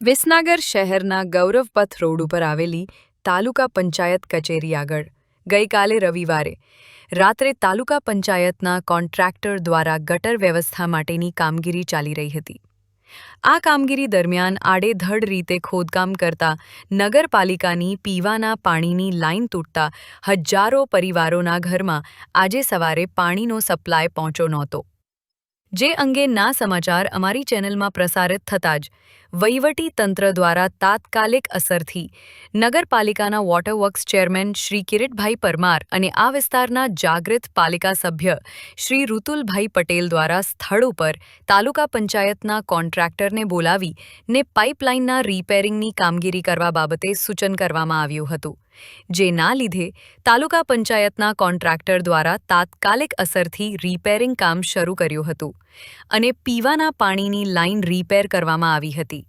વિસનગર શહેરના ગૌરવપથ રોડ ઉપર આવેલી તાલુકા પંચાયત કચેરી આગળ. ગઈકાલે રવિવારે રાત્રે તાલુકા પંચાયતના કોન્ટ્રાક્ટર દ્વારા ગટર વ્યવસ્થા માટેની કામગીરી ચાલી રહી હતી. આ કામગીરી દરમિયાન આડેધડ રીતે ખોદકામ કરતા નગરપાલિકાની પીવાના પાણીની લાઇન તૂટતા હજારો પરિવારોના ઘરમાં આજે સવારે પાણીનો સપ્લાય પહોંચ્યો નહોતો. જે અંગે ના સમાચાર અમારી ચેનલમાં પ્રસારિત થતાં જ વહીવટી તંત્ર દ્વારા તાત્કાલિક અસરથી નગરપાલિકાના વોટરવર્ક્સ ચેરમેન શ્રી કિરીટભાઈ પરમાર અને આ વિસ્તારના જાગૃત પાલિકા સભ્ય શ્રી ઋતુલભાઈ પટેલ દ્વારા સ્થળ ઉપર તાલુકા પંચાયતના કોન્ટ્રાક્ટરને બોલાવી ને પાઇપલાઇનના રિપેરિંગની કામગીરી કરવા બાબતે સૂચન કરવામાં આવ્યું હતું. જે ના લીધે તાલુકા પંચાયતના કોન્ટ્રાક્ટર દ્વારા તાત્કાલિક અસરથી રિપેરિંગ કામ શરૂ કર્યું હતું અને પીવાના પાણીની લાઇન રિપેર કરવામાં આવી હતી.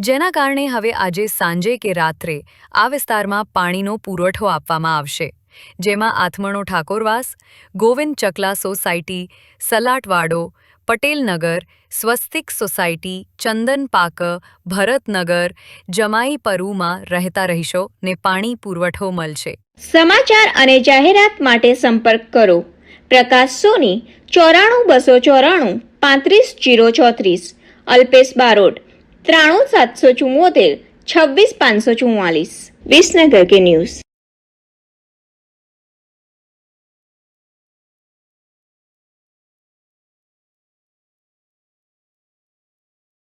જેના કારણે હવે આજે સાંજે કે રાત્રે આ વિસ્તારમાં પાણીનો પુરવઠો આપવામાં આવશે, જેમાં આથમણો ઠાકોરવાસ, ગોવિંદ ચકલા સોસાયટી, સલાટવાડો પટેલનગર, સ્વસ્તિક સોસાયટી, ચંદન ભરતનગર, જમાઈ પરુમાં રહેતા રહીશો ને પાણી પુરવઠો મળશે. સમાચાર અને જાહેરાત માટે સંપર્ક કરો. પ્રકાશ સોની, ચોરાણું બસો ચોરાણું, પાંત્રીસ જીરો ચોત્રીસ. અલ્પેશ બારોટ, ત્રાણું સાતસો ચુમ્મોતેર છવ્વીસ પાંચસો ચુમ્માલીસ વિસનગર કે ન્યૂઝ.